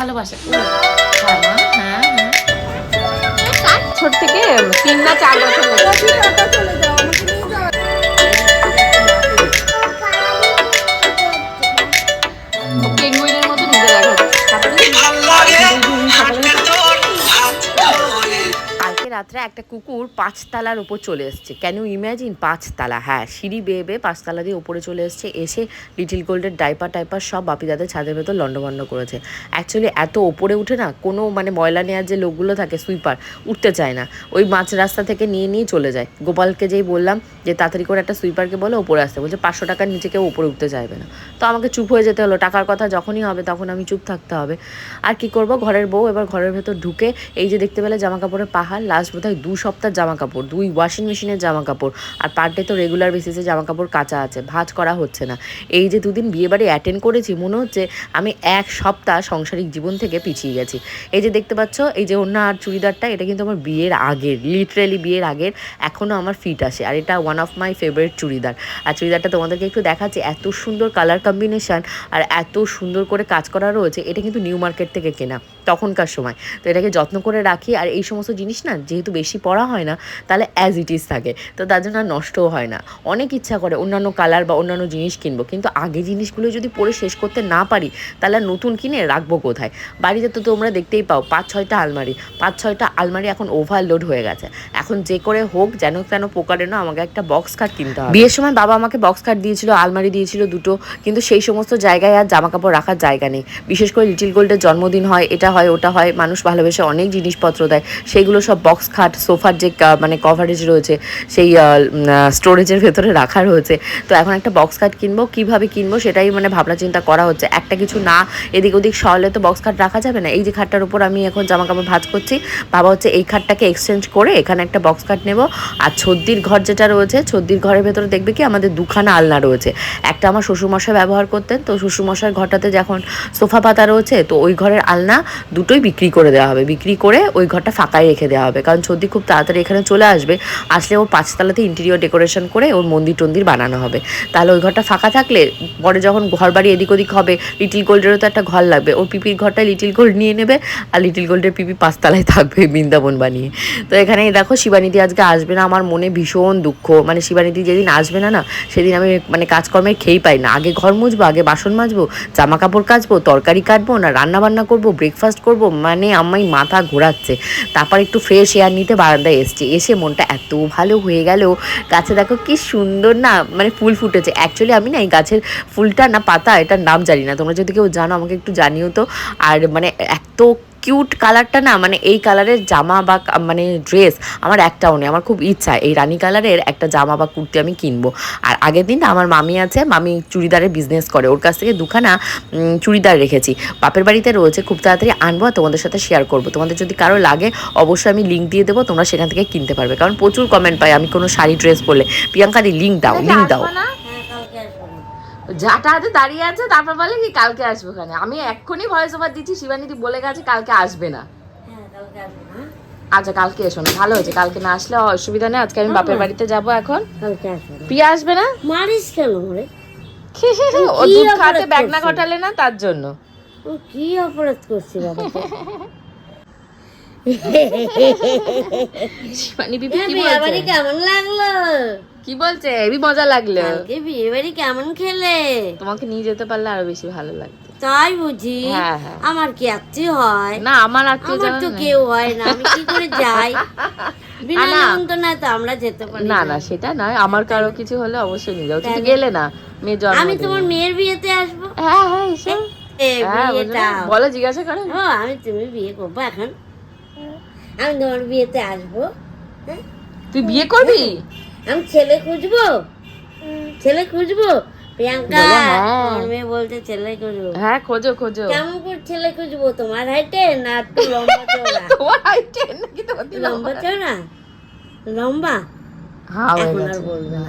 ভালোবাসে। হ্যাঁ হ্যাঁ। ছোট থেকে তিন না চার বছর রাত্রে একটা কুকুর পাঁচতলার উপর চলে এসছে। ক্যান ইউ ইম্যাজিন পাঁচতলা? হ্যাঁ সিঁড়ি বেয়ে বেয়ে পাঁচতলা দিয়ে উপরে চলে এসছে, এসে লিটিল গোল্ডের ডাইপার টাইপার সব বাপি বাপিদাদের ছাদের ভেতর লন্ডভন্ড করেছে। অ্যাকচুয়ালি এত ওপরে উঠে না, কোনো মানে ময়লা নেওয়ার যে লোকগুলো থাকে সুইপার উঠতে চায় না। ওই মাছ রাস্তা থেকে নিয়ে নিয়ে চলে যায়। গোপালকে যেই বললাম যে তাড়াতাড়ি করে একটা সুইপারকে বলে ওপরে আসতে। বলছে, পাঁচশো টাকার নিচে কেউ ওপরে উঠতে চাইবে না। তো আমাকে চুপ হয়ে যেতে হলো। টাকার কথা যখনই হবে তখন আমি চুপ থাকতে হবে। আর কি করব? ঘরের বউ এবার ঘরের ভেতর ঢুকে এই যে দেখতে পেলে জামা কাপড়ের পাহাড় লাস্ট বোধহয় দু সপ্তাহ জামা কাপড় দুই ওয়াশিং মেশিনের জামা কাপড় আর পার ডে তো রেগুলার বেসিসে জামা কাপড় কাঁচা আছে, ভাঁজ করা হচ্ছে না। এই যে দুদিন বিয়ে বাড়ি অ্যাটেন্ড করেছি, মনে হচ্ছে আমি এক সপ্তাহ সাংসারিক জীবন থেকে পিছিয়ে গেছি। এই যে দেখতে পাচ্ছ, এই যে অন্য আর চুড়িদারটা, এটা কিন্তু আমার বিয়ের আগের লিটারেলি বিয়ের আগের এখনও আমার ফিট আসে, আর এটা one of my favourite churidar. আর চুড়িদারটা তোমাদেরকে একটু দেখাচ্ছি, এত সুন্দর কালার কম্বিনেশন আর এত সুন্দর করে কাজ করা রয়েছে, এটা কিন্তু নিউ মার্কেট থেকে কেনা, তখনকার সময়। তো এটাকে যত্ন করে রাখি, আর এই সমস্ত জিনিস না, যেহেতু বেশি পরা হয় না, তাহলে অ্যাজ ইট ইজ থাকে। তো তার জন্য আর নষ্টও হয় না। অনেক ইচ্ছা করে অন্যান্য কালার বা অন্যান্য জিনিস কিনবো, কিন্তু আগে জিনিসগুলো যদি পরে শেষ করতে না পারি, তাহলে নতুন কিনে রাখব কোথায়? বাড়িতে তো তোমরা দেখতেই পাও, পাঁচ ছয়টা আলমারি, পাঁচ ছয়টা আলমারি এখন ওভারলোড হয়ে গেছে। এখন যে করে হোক, যেন তেন পোকারে না আমাকে একটা বক্স খাট কিনতে হবে। বিয়ের সময় বাবা আমাকে বক্স খাট দিয়েছিল, আলমারি দিয়েছিল দুটো, কিন্তু সেই সমস্ত জায়গায় আর জামা কাপড় রাখার জায়গা নেই। বিশেষ করে লিটিল গোল্ডের জন্মদিন হয়, এটা হয়, ওটা হয়, মানুষ ভালোবেসে অনেক জিনিসপত্র দেয় সেইগুলো সব বক্স খাট সোফার যে মানে কভারেজ রয়েছে, সেই স্টোরেজের ভেতরে রাখা রয়েছে। তো এখন একটা বক্স খাট কিনবো, কীভাবে কিনবো সেটাই মানে ভাবনা চিন্তা করা হচ্ছে। একটা কিছু না, এদিক ওদিক সরলে তো বক্স খাট রাখা যাবে না? এই যে খাটটার উপর আমি এখন জামা কাপড় ভাজ করছি, বাবা হচ্ছে এই খাটটাকে এক্সচেঞ্জ করে এখানে একটা বক্স খাট নেব। আর ছদ্দির ঘর যেটা রয়েছে, ছদ্দির ঘরের ভেতরে দেখবে কি আমাদের দুখানা আলনা রয়েছে। একটা আমার শ্বশুরমশাই ব্যবহার করতেন, তো শ্বশুরমশাইয়ের ঘরটাতে যখন সোফা পাতা রয়েছে, তো ওই ঘরের আলনা দুটোই বিক্রি করে দেওয়া হবে। বিক্রি করে ওই ঘরটা ফাঁকাই রেখে দেওয়া হবে। কারণ ছদ্দি খুব তাড়াতাড়ি এখানে চলে আসবে, আসলে ওর পাঁচতলাতে ইন্টেরিয়র ডেকোরেশন করে ওর মন্দির টন্দির বানানো হবে। তাহলে ওই ঘরটা ফাঁকা থাকলে পরে যখন ঘর বাড়ি এদিক ওদিক হবে লিটিল গোল্ডেরও তো একটা ঘর লাগবে। ওর পিপির ঘরটা লিটিল গোল্ড নিয়ে নেবে আর লিটিল গোল্ডের পিপি পাঁচতলায় থাকবে বৃন্দাবন বানিয়ে। তো এখানে দেখো শিবানীদি আজকে আসবে না, আমার মনে ভীষণ দুঃখ। মানে শিবানীদি যেদিন আসবে না না, সেদিন আমি মানে কাজকর্মে খেয়েই পাই না। আগে ঘর মুছবো, আগে বাসন মাজবো জামা কাপড় কাচবো, তরকারি কাটবো, না রান্না বান্না করব ব্রেকফাস্ট করব মানে আমায় মাথা ঘোরাচ্ছে। তারপর একটু ফ্রেশ এয়ার নিতে বারান্দায় এসছি। এসে মনটা এত ভালো হয়ে গেল। গাছে দেখো কি সুন্দর না মানে ফুল ফুটেছে। অ্যাকচুয়ালি আমি না এই গাছের ফুলটা না পাতা, এটার নাম জানি না। তোমরা যদি কেউ জানো আমাকে একটু জানিও তো। আর মানে এত কিউট কালারটা না মানে এই কালারের জামা বা মানে ড্রেস আমার একটাও নেই। আমার খুব ইচ্ছা এই রানি কালারের একটা জামা বা কুর্তি আমি কিনবো। আর আগের দিন আমার মামি আছে মামি চুড়িদারের বিজনেস করে। ওর কাছ থেকে দুখানা চুড়িদার রেখেছি। বাপের বাড়িতে রয়েছে খুব তাড়াতাড়ি আনব আর তোমাদের সাথে শেয়ার করব। তোমাদের যদি কারও লাগে অবশ্যই আমি লিঙ্ক দিয়ে দেবো তোমরা সেখান থেকে কিনতে পারবে। কারণ প্রচুর কমেন্ট পাই আমি কোনো শাড়ি ড্রেস পরলে। প্রিয়াঙ্কা দি লিঙ্ক দাও লিঙ্ক দাও। যাটা হাতে দাঁড়িয়ে আছে তারপর বলে কি কালকে আসব ওখানে আমি এক্ষুনি ভয়েস ওভার দিচ্ছি শিবানীদি বলে গেছে কালকে আসবে না। আচ্ছা কালকে এসো না ভালো হয়েছে কালকে না আসলে অসুবিধা নেই আজকে আমি বাপের বাড়িতে যাব এখন। কালকে আসব না। প্রিয়া আসবে না? মারিস কেন রে ও দুধ খাতে ব্যাগ না ঘটালে না তার জন্য। ও কি অপরাধ করছি বাবা? শিবানী বিবি কি বলছে? কেমন লাগল? কি বলছে? হেবি মজা লাগল। কালকে বিয়ে বাড়ি কেমন খেলে? তোমাকে নিয়ে যেতে পারলে আরও বেশি ভালো লাগতো। তাই বুঝি? হ্যাঁ, হ্যাঁ। আমার কি আত্মীয় হয়? না আমার আত্মীয় আমার তো কেউ হয় না আমি কি করে যাই? বিনা না। নিমন্ত্রণে তো আমরা যেতে পারি না সেটা নয়। আমার কারও কিছু হলে অবশ্যই নিয়ে যাও। কিন্তু গেলে না জন্ম আমি তোমার মেয়ের বিয়েতে আসব? হ্যাঁ হ্যাঁ এসো। এ, হ্যাঁ, বিয়েটা। বলো জিজ্ঞাসা করো। ও আমি তুমি বিয়ে করব এখন। আমি তোমার বিয়েতে আসব? তুই বিয়ে করবি? আমি ছেলে খুঁজবো? ছেলে খুঁজবো? প্রিয়াঙ্কা হ্যাঁ। মেয়ে বলছে ছেলে খুঁজবো। হ্যাঁ খোঁজো খোঁজো। কেমন করে ছেলে খুঁজবো? তোমার হাইটে না একটু লম্বা চওড়া? তোমার হাইটে নাকি তোমার লম্বা চওড়া? লম্বা? এখন আর গেছে। না।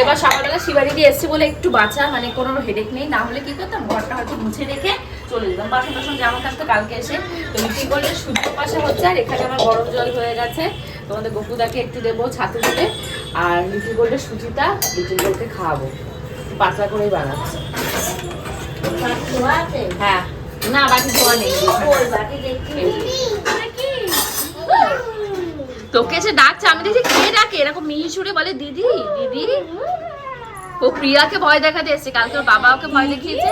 এবার সকালবেলা শিবাড়ি দিয়ে এসছে বলে একটু বাঁচা মানে কোনো হেডেক নেই। না হলে কি করতাম ঘরটা হয়তো মুছে রেখে চলে যেতাম। বাসন টাসন জামা কাচতে কালকে এসে তো মিটিং করলে সূর্য পাশে হচ্ছে আর এখানে আমার গরম জল হয়ে গেছে। তোমাদের গপুদাকে একটু দেবো ছাতু দিতে আর লিটিল গোল্ডের সুজিটা লিটিল গোল্ডকে খাওয়াবো। পাতলা করেই বানাচ্ছি? হ্যাঁ। না বাকি ধোয়া নেই। বাটি দেখছি। তোকে সে ডাকছে, আমি দেখছি কে ডাকে? এরকম মিহি সুরে বলে, দিদি দিদি। ও প্রিয়াকে ভয় দেখাতে এসছে। কালকে ওর বাবা ওকে ভয় দেখিয়েছে।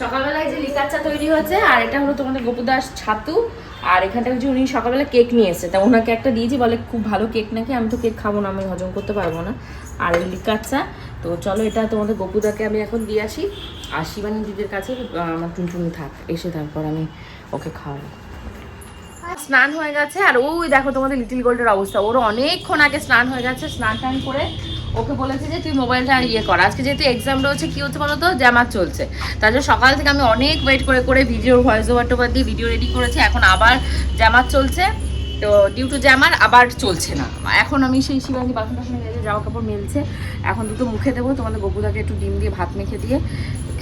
সকালবেলায় যে লিকার চা তৈরি হচ্ছে আর এটা হলো তোমাদের গোপুদাস ছাতু। আর এখানটা হচ্ছে উনি সকালবেলা কেক নিয়ে এসেছে। তা ওনাকে একটা দিয়েছি, বলে খুব ভালো কেক নাকি, আমি তো কেক খাব না, আমি হজম করতে পারব না। আর এই লিকার চা। তো চলো, এটা তোমাদের গোপুদাকে আমি এখন দিয়ে আসি। আর শিবানী দিদির কাছে আমার টুনটুনি থাক, এসে তারপর আমি ওকে খাওয়াবো। স্নান হয়ে গেছে, আর ওই দেখো তোমাদের লিটিল গোল্ডের অবস্থা। ওর অনেকক্ষণ আগে স্নান হয়ে গেছে, স্নান টান করে ওকে বলেছে যে তুই মোবাইলটা ইয়ে কর। আজকে যেহেতু এক্সাম রয়েছে, কি হচ্ছে বলো তো জ্যামার চলছে। তার জন্য সকাল থেকে আমি অনেক ওয়েট করে করে ভিডিও ভয়েস ওভার টোভার দিয়ে ভিডিও রেডি করেছি। এখন আবার জ্যামার চলছে। তো ডিউ টু জ্যামার আবার চলছে না। এখন আমি সেই শিবানী বাসন টাসন জামা কাপড় মেলছে। এখন দুটো মুখে দেবো। তোমাদের গপুদাকে একটু ডিম দিয়ে ভাত মেখে দিয়ে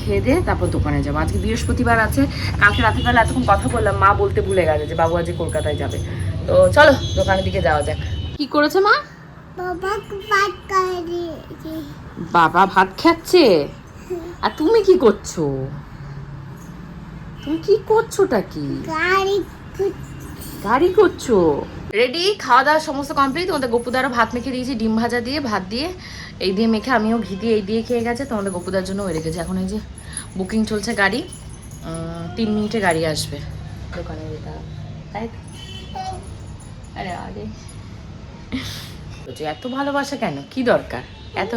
খেয়ে দিয়ে তারপর দোকানে যাব। আজকে বৃহস্পতিবার আছে কালকে রাত্রিবেলা এতক্ষণ কথা বললাম মা বলতে ভুলে গেছে যে বাবু আজকে কলকাতায় যাবে। তো চলো দোকানের দিকে যাওয়া যাক। কি করেছে মা? বাবা ভাত খাচ্ছে? আর তুমি কি করছ? তুমি কি করছোটা কি? গাড়ি করছ রেডি খাওয়া দাওয়া সমস্ত কমপ্লিট তোমাদের গপুদারও ভাত মেখে দিয়েছি ডিম ভাজা দিয়ে ভাত দিয়ে। এই দিয়ে মেখে আমিও ঘি দিয়ে এই দিয়ে খেয়ে গেছে, তোমাদের গপুদার জন্য ওই রেখেছি এখন এই যে বুকিং চলছে গাড়ি তিন মিনিটে গাড়ি আসবে দোকানে হবে। তাই? আরে আরে। এত ভালোবাসা কেন? কি দরকার? এত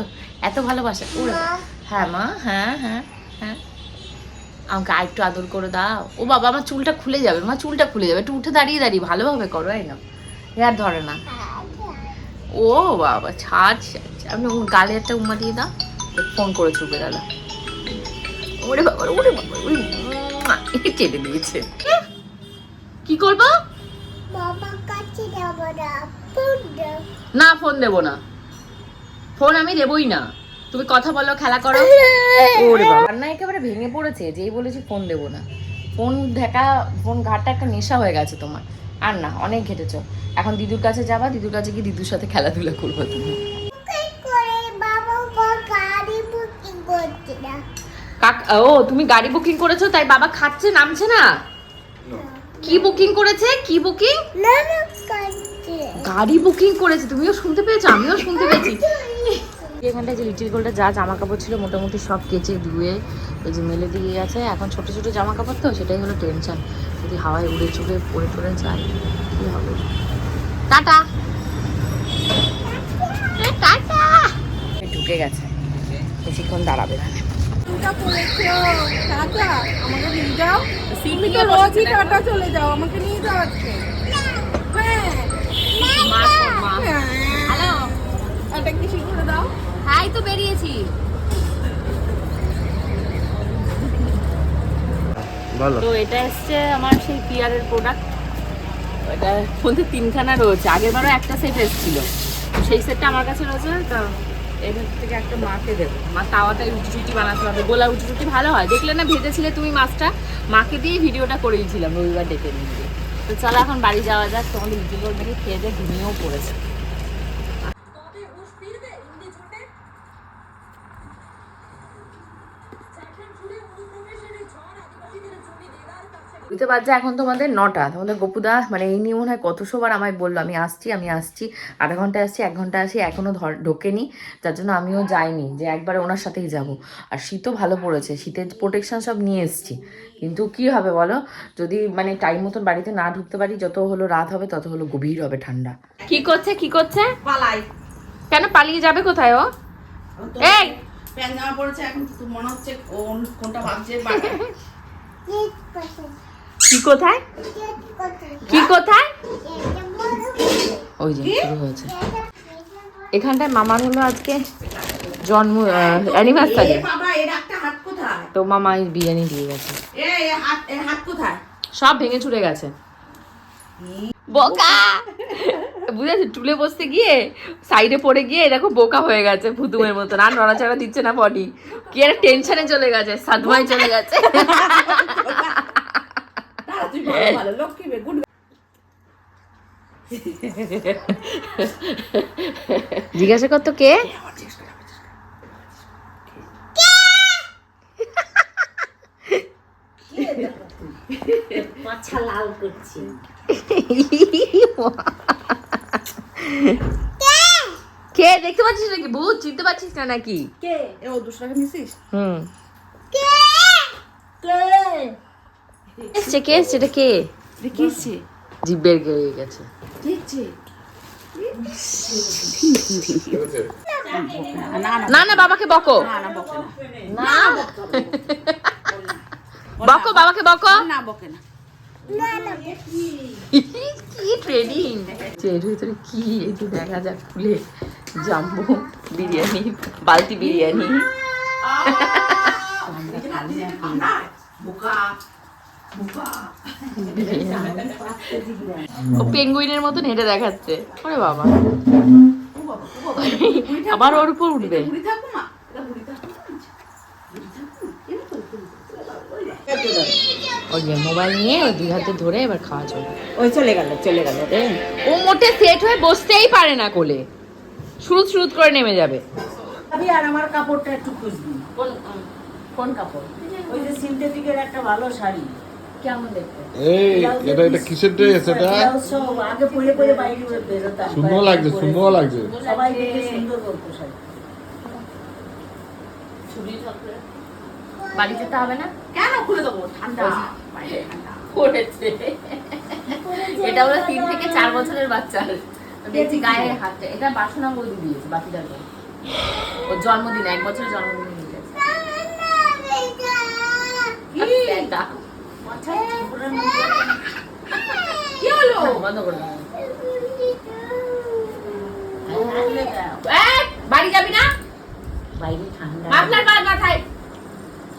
এত ভালোবাসা? হ্যাঁ মা হ্যাঁ হ্যাঁ হ্যাঁ। আমাকে আর একটু আদর করে দাও। ও বাবা, আমার চুলটা খুলে যাবে। মা, চুলটা খুলে যাবে। একটু উঠে দাঁড়িয়ে দাঁড়িয়ে, ভালোভাবে করো, এই না হেয়ার ধরে না। ও বাবা ছাড় ওর গালে একটা উমা দিয়ে দাও। ফোন করে চুপে দাদা। ওরে বাবা ওরে বাবা ওরে চেটে দিয়েছে। কি? করব? বাবা কাছে যাব না ফোন দেবো না। ফোন আমি দেবই না। তুমি কথা বলো খেলা করো। ওরে বাবা। রান্না একেবারে ভেঙে পড়েছে যেই বলেছি ফোন দেবো না। ফোন দেখা ফোন ঘাটটা একটা নেশা হয়ে গেছে তোমার। আর না অনেক ঘেটেছ। এখন দিদুর কাছে যাবা দিদুর কাছে গিয়ে দিদুর সাথে খেলাধুলা করব তুমি। কি ও তুমি গাড়ি বুকিং করেছ তাই বাবা খাচ্ছে নামছে না? কি বুকিং করেছে? কি বুকিং? গাড়ি বুকিং করেছে তুমিও শুনতে পেয়েছ আমিও শুনতে পেয়েছি। এখানটায় যে লিটিল গোল্ডের যা জামা কাপড় ছিল মোটামুটি সব কেচে ধুয়ে এই যে মেলে দিয়ে গেছে। এখন ছোট ছোট জামা কাপড় তো সেটাই হলো টেনশন যদি হাওয়ায় উড়ে চুড়ে পড়ে টড়ে যায় কি হবে? টাটা! টাটা! ঢুকে গেছে। বেশিক্ষণ দাঁড়াবে না। আমাকে নিয়ে যাও। তুমি তো রোজই টাটা চলে যাও। আমাকে নিয়ে যাও আজকে। হ্যাঁ। হ্যাঁ। করে হাই তো বেরিয়েছি। তো এটা এসছে আমার সেই পিয়ারের প্রোডাক্ট এটা মধ্যে তিনখানা রয়েছে। আগের বারও একটা সেট এসেছিল। সেই সেটটা আমার কাছে রয়েছে তো এর থেকে একটা মাকে দেবো। মা তাওয়াটাই রুটি রুটি বানাতে হবে। গোলা রুটি রুটি ভালো হয়। দেখলে না ভেজেছিলে তুমি মাছটা? মাকে দিয়ে ভিডিওটা করিয়েছিলাম রবিবার ডেকে নিয়ে তো চলো এখন বাড়ি যাওয়া যাক। তোমাদের গোল্ড থেকে খেয়ে দিয়ে ঘুমিয়েও পড়েছে। বুঝতে পারছে এখন তোমাদের নটা তোমাদের গপুদা মানে এই নিয়ে মনে হয় কত সবার আমায় বলল আমি আসছি আমি আসছি আধা ঘণ্টা আসছি এক ঘণ্টা আসি এখনও ধর ঢোকেনি যার জন্য আমিও যাইনি যে একবারে ওনার সাথেই যাব। আর শীতও ভালো পড়েছে শীতের প্রোটেকশন সব নিয়ে এসছি। কিন্তু কি হবে বলো? যদি মানে টাইম মতন বাড়িতে না ঢুকতে পারি যত হলো রাত হবে তত হলো গভীর হবে ঠান্ডা। কি করছে কি করছে? পালাই। কেন পালিয়ে যাবে কোথায় ও? এই! প্যান জামা পড়েছে এখন মনে হচ্ছে কোনটা ভাবছে কি কোথায়? কি কোথায়? ওই যে শুরু হয়েছে। এখানটায় মামার হলো আজকে জন্ম অ্যানিভার্সারি তো মামা বিরিয়ানি দিয়ে গেছে। সব ভেঙে চুরে গেছে। বোকা! বুঝেছি টুলে বসতে গিয়ে সাইডে পড়ে গিয়ে দেখো বোকা হয়ে গেছে ভুতুমের মতন। আর নড়াচড়া দিচ্ছে না বডি কি একটা টেনশনে চলে গেছে সাদমায় চলে গেছে। তুই ভালো হ্যাঁ। ভালো। লক্ষ্মী গুড জিজ্ঞাসা করতো কে? লাল কে? দেখতে পাচ্ছিস নাকি? ভূত চিনতে পারছিস না নাকি? কে? ও দুসরাকে মিশিস কে? কে? এসছে কে এসছে? এটা কে? দেখিয়েছে জিব্বের গিয়ে গেছে। দেখছে না না বাবাকে বকো। না বকো বাবাকে বকো। না বকে না। কি ট্রেনিং এর ভিতরে কি? একটু দেখা যাক খুলে জাম্বো বিরিয়ানি বালতি বিরিয়ানি। ও পেঙ্গুইনের মতন হেঁটে দেখাচ্ছে। ওরে বাবা। আবার ওর উপর উঠবে। ওই যে মোবাইল নিয়ে ওই দুই হাতে ধরে এবার খাওয়া চলবে ওই চলে গেল চলে গেল ও মোটে সেট হয়ে বসতেই পারে না কোলে। শুরুত শুরুত করে নেমে যাবে। আমি আর আমার কাপড়টা একটু খুঁজবি। কোন কোন কাপড়? ওই যে সিনথেটিকের একটা ভালো শাড়ি। এই এটা এটা কিসের ড্রেস এটা? সুন্দর লাগছে সুন্দর লাগছে। বাড়ি যেতে হবে না? কেন খুলে দেবো? ঠান্ডা বাইরে ঠান্ডা। এটা হলো তিন থেকে চার বছরের বাচ্চা। দেখছি গায়ে হাতে এটা দিয়েছে বাকিটার ওর জন্মদিন এক বছরের জন্মদিন নিয়ে গেছে একটা। কি হলো বন্ধ করে দাও। বাড়ি যাবি না?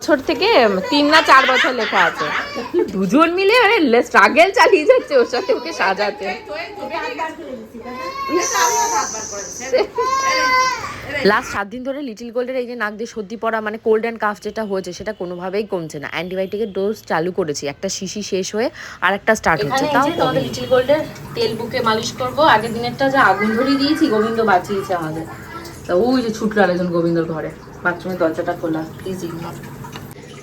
ছোট থেকে তিন না চার বছর লেখা আছে। দুজন মিলে স্ট্রাগল চালিয়ে যাচ্ছে ওর সাথে ওকে সাজাতে। লাস্ট সাত দিন ধরে লিটিল গোল্ডের এই যে নাক দিয়ে সর্দি পড়া মানে কোল্ড অ্যান্ড কাফ যেটা হয়েছে সেটা কোনোভাবেই কমছে না। অ্যান্টিবায়োটিকের ডোজ চালু করেছি। একটা শিশি শেষ হয়ে আর একটা স্টার্ট হচ্ছে। তাও তোমাদের লিটিল গোল্ডের তেল বুকে মালিশ করব। আগের দিনেরটা যে আগুন ধরিয়ে দিয়েছি গোবিন্দ বাঁচিয়েছে আমাদের। তা ওই যে ছুটলো আরেকজন গোবিন্দর ঘরে। বাথরুমের দরজাটা খোলা। প্লিজ ইগনোর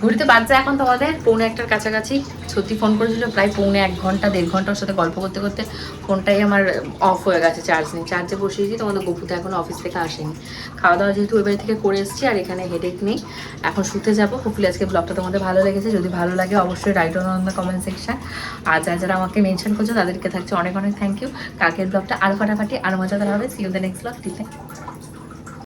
ঘুরিতে বাচ্চা এখন তোমাদের? পৌনে একটার কাছাকাছি। সত্যি ফোন করেছিল প্রায় পৌনে এক ঘণ্টা, দেড় ঘণ্টা ওর সাথে গল্প করতে করতে ফোনটাই আমার অফ হয়ে গেছে চার্জ নেই। চার্জে বসিয়েছি, তোমাদের গপুতে এখন অফিস থেকে আসেনি। খাওয়া দাওয়া যেহেতু ওই বাড়ি থেকে করে এসেছি, আর এখানে হেডেক নেই। এখন শুতে যাব। হোপফুলি আজকে ব্লগটা তোমাদের ভালো লেগেছে। যদি ভালো লাগে, অবশ্যই write on the comment section আর যারা যারা আমাকে মেনশন করছ, তাদেরকে থাকছে অনেক অনেক থ্যাংক ইউ কালকের ব্লগটা আরও ফাটাফাটি আরও মজাদার হবে। See you the next blog ঠিক